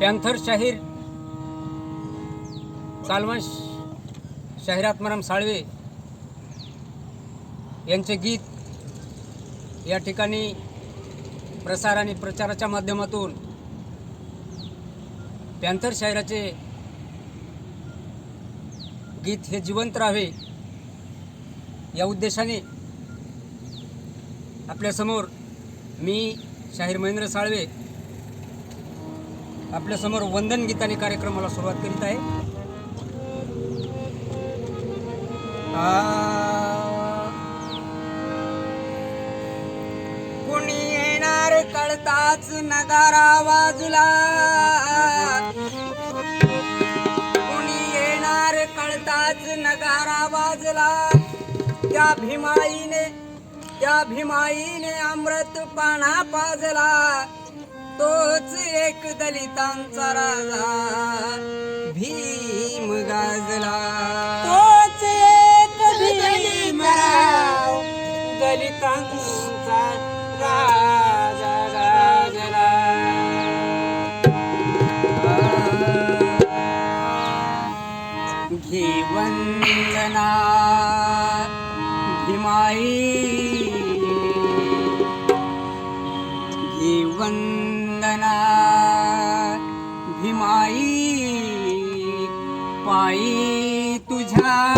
Panther शाहीर सालवंश शाहिरात्माराम साळवे यांचे गीत या ठिकाणी प्रसार आणि प्रचाराच्या माध्यमातून पॅन्थर शाहिराचे गीत हे जिवंत राहावे या उद्देशाने आपल्यासमोर मी शाहीर महेंद्र साळवे आपल्यासमोर वंदन गीताने कार्यक्रमाला सुरुवात करीत आहे. कुणी येणार कळताच नगारा वाजला कुणी येणार कळताच नगारा वाजला त्या भीमाईने त्या भीमाईने अमृत पाना पाजला. तोच एक दलितांचा राजा भीम गाजला. तोच एक भीमराव दलितांचा राजा गाजला. घे वंदना भीमाई. घे वंदना. पायी तुझ्या